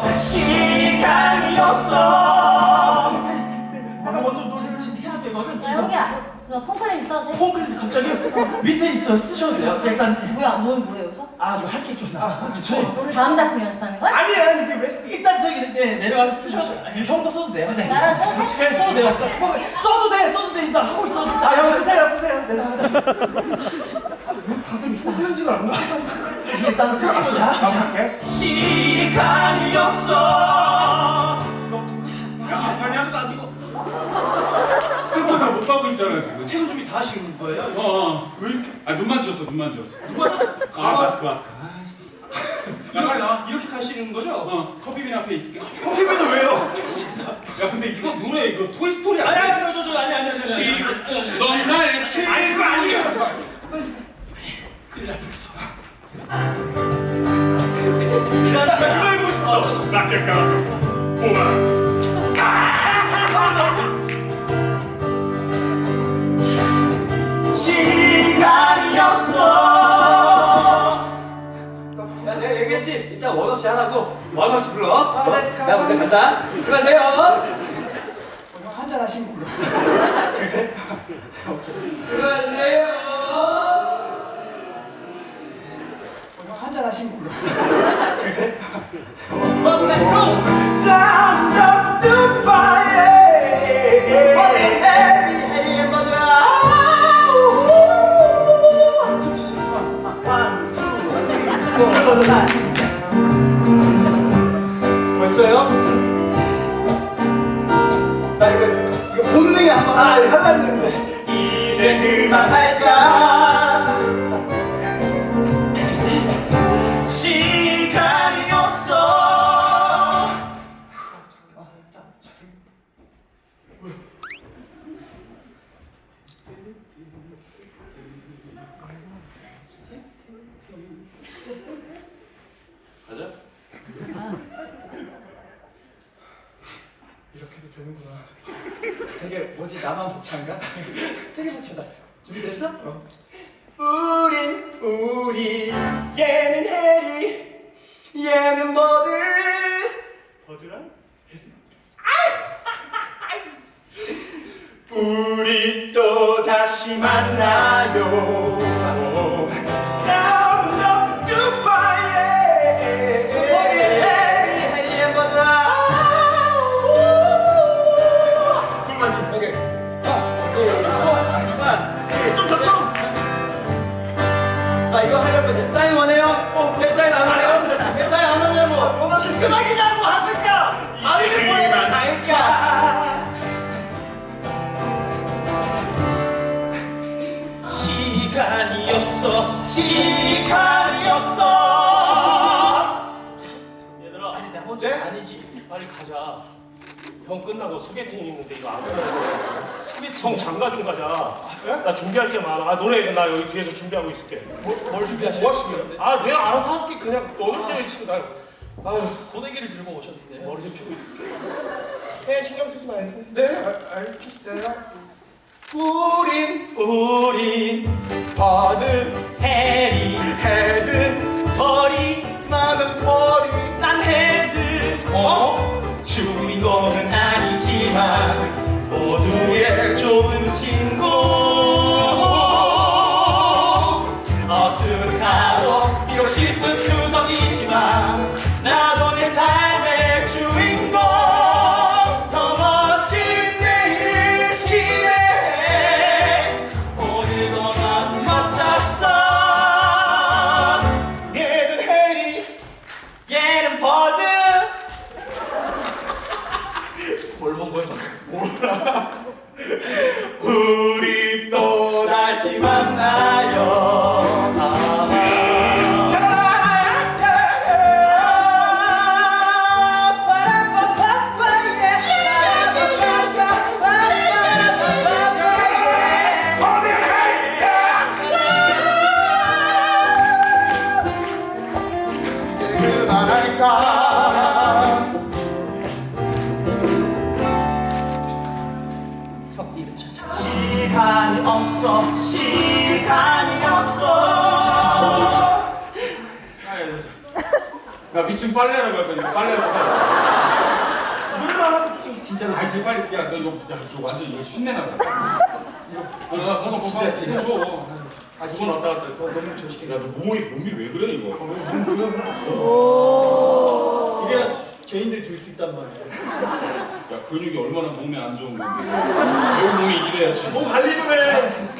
시간이 없어 내가 먼저 노래를 좀 해야 되거든 야 지금 형이야 너 폰클레인 써도 돼? 폰클 갑자기 밑에 있어 쓰셔도 돼요 일단 뭐야 뭘 뭐야 여기서? 아 좀 할게 좀 나와 다음 작품 연습하는 거야? 아니 아니 그 웨스트 일단 저기 네, 내려가서 쓰셔도 아니, 형도 써도 돼요 네. 돼? 네 써도 돼요 써도 돼 써도 돼 일단 하고 있어 일단 아형 쓰세요 쓰세요 네 쓰세요 다들 후련지가 안 나와. 일단 가보자 나 갈게 시간이 없어 스태프 다못 하고 있잖아 지금. 체온 준비 다 하신 거예요? 어, 이거 어. 왜 이렇게? 아 눈만 지었어 눈만 지었어. 누가 아 마스크 마스크. 이렇게 이렇게 가시는 거죠? 어 커피빈 앞에 있을게. 커피빈은 왜요? 야 근데 이거 노래 이거 토이 스토리 아니 아니야? 아니 저저 아니 아니 아니 아니 넌 나의 친구 아니 그거 아니에요 큰일 날 뻔했어 나 이거 해보고 싶어 낮게 가서 뽑아. 시간이 없어 야, 내가 얘기했지? 이따 원없이 하라고. 원없이 불러. 아, 네, 내가 먼저 간다. 수고하세요. 한잔 하신 걸로 글쎄 수고하세요. 한잔 하신 걸로 글쎄 go. 되게 뭐지 나만 복차인가? 되게 복차다 준비됐어? 어. 우린 우리 얘는 해리 얘는 버드 버드랑? 우리 또 다시 만나요 네? 아니지. 빨리 가자. 형 끝나고 소개팅 있는데 이거 안 끝나고 소개팅. 형 장가 좀 가자. 나 준비할 게 많아 아 노래 나 여기 뒤에서 준비하고 있을게. 뭐, 뭘 준비하시는 뭐 하시게요? 아 내가 알아서 할게. 그냥 너는 때문에 지금 나 아유. 고데기를 들고 오셨는데. 머리 좀 피고 있을게. 해 신경 쓰지 말고. 네 알- 알겠어요? 우린 우린 버드 해리 헤드 허리. 나는 주 2층 빨래라고 할 거니까 빨래라고 물만 하고 좀 진짜로 아 지금 빨리 야너 이거 야 이거 완전 이거 쉰내 나. 이거 아, 나 가서 진짜 줘. 아, 두번 왔다 갔다 어, 너무 조식해 야너 몸이 몸이 왜 그래 이거? 어, 이게 죄인들이 줄수 있단 말이야 야 근육이 얼마나 몸에 안 좋은 건데. 내 몸이 이래야지. 몸 관리 좀해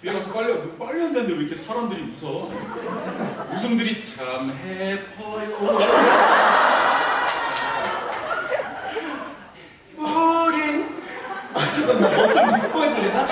위에 가서 빨래 빨래 한다는데 왜 이렇게 사람들이 웃어? 웃음들이 참 해퍼요. 우린 아 어쩜 묶고 해도 되나?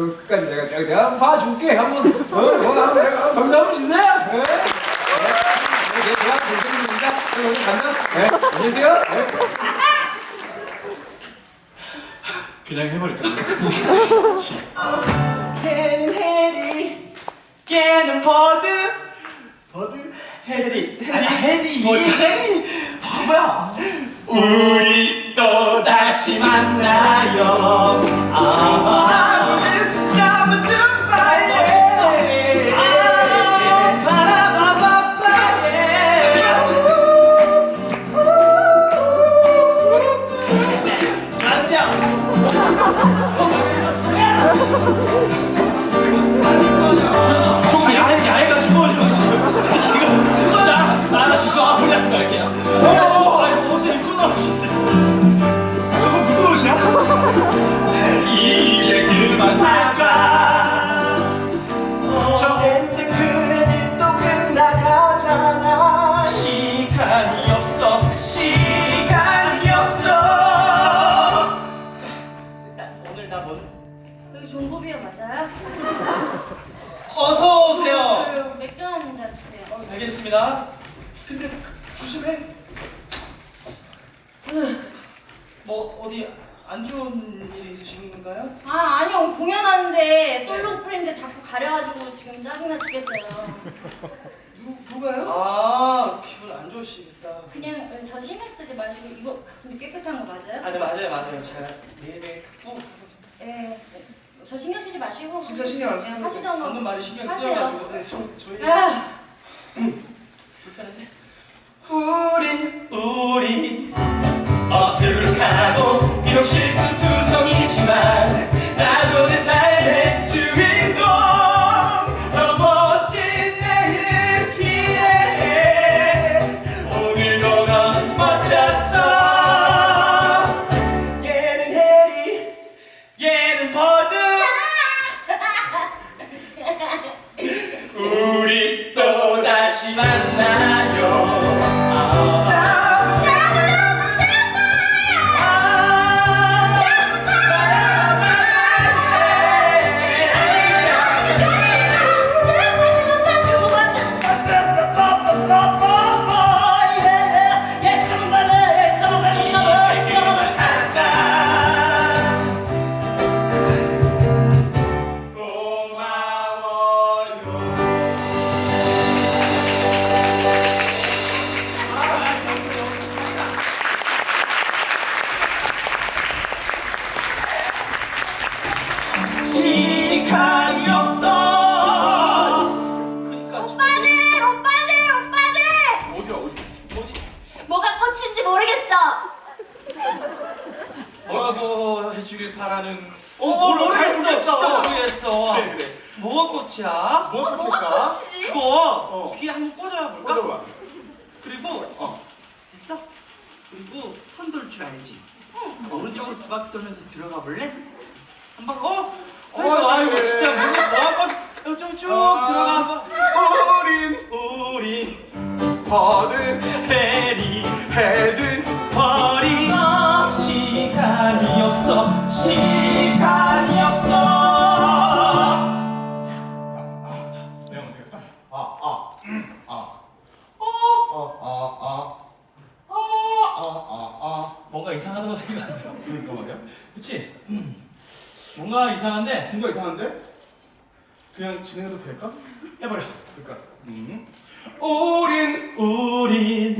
그 끝까지 내가 내가 내가 한번 봐줄게. 한번 어, 어, 한번 내가 박수 한번 주세요. 네. 네. 네, 제가 동생입니다. 오늘 간다. 네. 안녕히 계세요. 네. 그냥 해버릴까? 걔는 해리 걔는 버드 버드 해리 해리 버드 해리 바보야 우리 또 다시 만나요 아무 알겠습니다. 근데 조심해 뭐 어디 안 좋은 일이 있으신 건가요? 아 아니요 공연하는데 솔로 프렌드 자꾸 가려가지고 지금 짜증나 죽겠어요. 누, 누가요? 아 기분 안 좋으시겠다. 그냥 어, 저 신경 쓰지 마시고 이거 근데 깨끗한 거 맞아요? 아 네 맞아요 맞아요 제가 꼭 하거든요. 예. 저 신경 쓰지 마시고 진짜 신경 안 쓰는 하시던 거 방금 말이 신경 하세요. 쓰여가지고 네, 저, 저희 아, 우린 우리 어색하고 비록 실수투성이 또 다시 만 해주길 바라는 어, 뭘 모르겠어. 진짜 모르겠어 그래 그래. 뭐가 꽃이야? 뭐가 붙일까? 꽃이지? 그거 어. 귀에 한번 꽂아볼까? 꽂아봐. 그리고 어. 됐어? 그리고 손 돌 줄 알지? 오른쪽으로 두 바퀴 돌면서 들어가 볼래? 한번 어? 아이고 어, 아이고 그래. 진짜 무슨 뭐하고 쭉쭉 아. 들어가 봐 우린 우리 버드 해 뭔가 이상한데 뭔가 이상한데? 그냥 진행해도 될까? 해버려 그러니까. 음. 우린 우린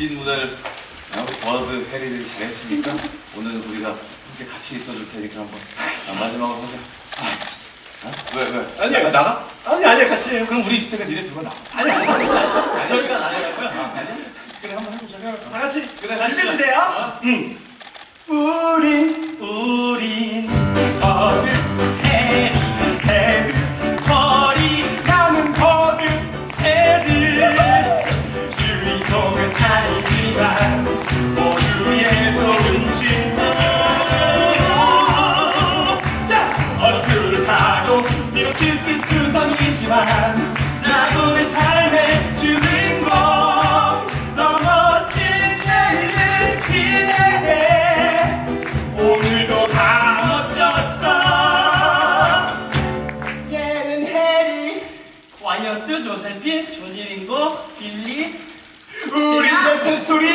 빈 무대를 우리 버드 해리들이 잘했으니까 오늘은 우리가 함께 같이 있어줄 테니까 한번 아, 마지막으로 하자. 아, 왜 왜? 아니야. 나, 나가? 아니 아니야 같이 해요. 그럼 우리 있을 때가 니네 두고 나. 아니 아니 아니 저희가 나가고요 그래 한번 해보자. 다 같이 그래 준비해주세요. 응. 조세핀 조지링고 빌리? 우린 댄스 스토리